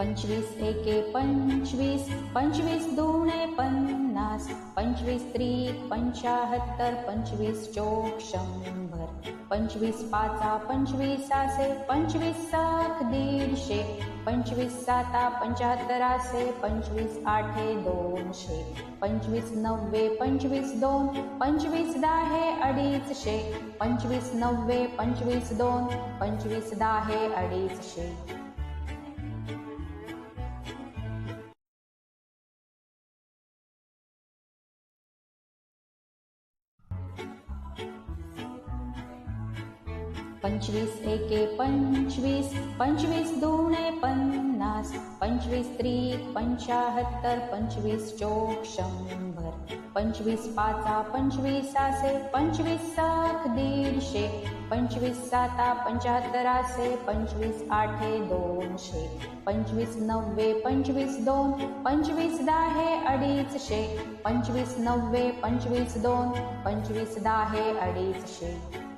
पंचवीस एके पंचवीस पंचवीस दुणे पन्नास पंचवीस त्रिक पंचाहत्तर पंचवीस चोक शंभर पंचवीस पाचा पंचवीसाचे पंचवीस सात दीडशे पंचवीस साता पंच्याहत्तराचे पंचवीस आठे दोनशे पंचवीस नव्वे पंचवीस दोन पंचवीस दहा अडीचशे पंचवीस नव्वे पंचवीस दोन पंचवीस दहा अडीचशे. पंचवीस, एके पंचवीस पंचवीस दुणे पन्नास, पंचवीस त्रिक पंचाहत्तर, पंचवीस चोक शंभर, पंचवीस पाचा पंचवीसाचे पंचवीस सात दीडशे, पंचवीस साता पंच्याहत्तराचे पंचवीस आठे दोनशे, पंचवीस नव्वे पंचवीस दोन, पंचवीस दाहे अडीचशे, पंचवीस नव्वे पंचवीस दोन, पंचवीस दहा अडीचशे.